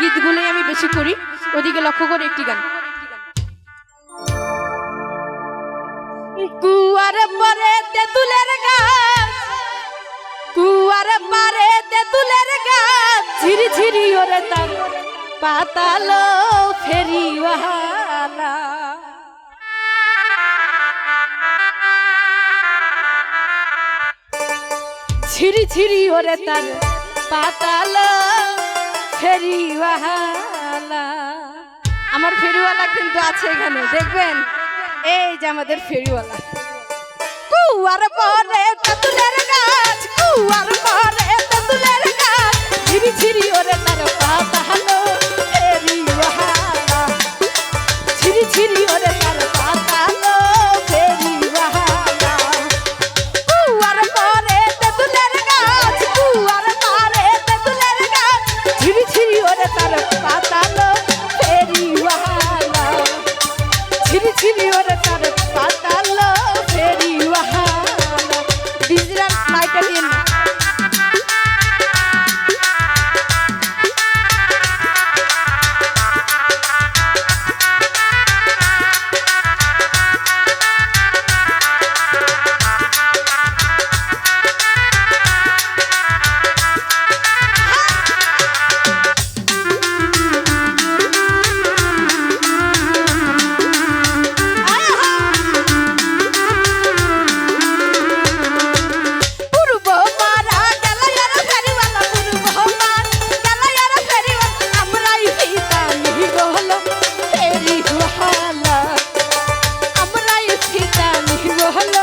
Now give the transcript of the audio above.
গীতগুলোই আমি বেশি করি। ওদিকে লক্ষ্য করে একটি গান। কুয়ারে পরে তেঁতুলের গাছ, কুয়ারে পারে তেঁতুলের গাছ ঝিরি ঝিরি ওরে তার ছিরি ছিরি ওরে তার পাতালো আমার ফেরিওয়ালা কিন্তু আছে এখানে, দেখবেন? এই যে আমাদের ফেরিওয়ালা। কুয়ার পরে তেঁতুলের গাছ, কুয়ার পরে তেঁতুলের গাছ। ছিরি ছিরি ওরে তার পাতালো ফেরিওয়ালা। ছিরি ছিরি ওরে ঝিরি ঝিরি ওরে তার 한